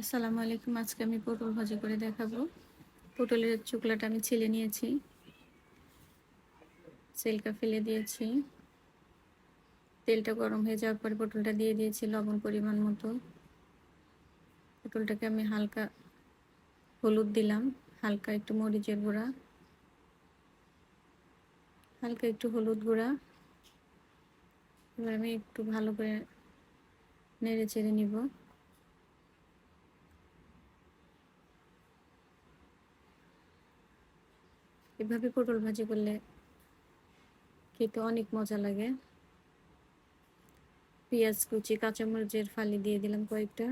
আসসালামু আলাইকুম। আজকে আমি পটল ভাজি করে দেখাবো। পটলের চুকলাটা আমি ছিলে নিয়েছি। সেলকা ফেলে দিয়েছি। তেলটা গরম হয়ে যাওয়ার পরে পটলটা দিয়ে দিয়েছি লবণ পরিমাণ মতো। পটলটাকে আমি হালকা হলুদ দিলাম। হালকা একটু মরিচের গুঁড়া। হালকা একটু হলুদ গুঁড়া। এবার আমি একটু ভালো করে নেড়ে চেড়ে নিব। এভাবে পটল ভাজি করলে খেতে অনেক মজা লাগে। পেঁয়াজ কুচি, কাঁচামরিচের ফালি দিয়ে দিলাম কয়েকটা।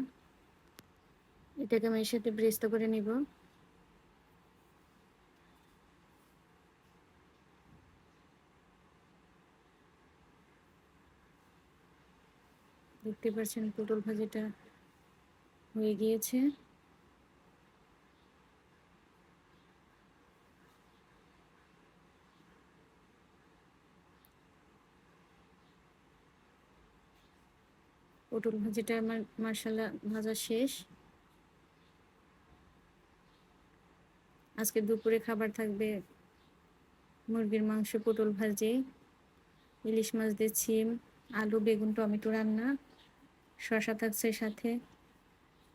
এটাকে আমি এর সাথে ব্রেস্ত করে নিব। দেখতে পাচ্ছেন পটল ভাজিটা হয়ে গিয়েছে। পটল ভাজিটা আমার মার্শাল্লাহ ভাজা শেষ। আজকে দুপুরে খাবার থাকবে মুরগির মাংস, পটল ভাজি, ইলিশ মাছ দিয়ে ছিম, আলু, বেগুন, টমেটো রান্না শশা থাকছে সাথে,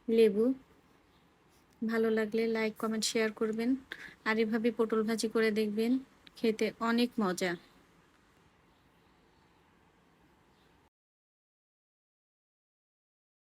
লেবু। ভালো লাগলে লাইক কমেন্ট শেয়ার করবেন। আর এভাবে পটল ভাজি করে দেখবেন, খেতে অনেক মজা।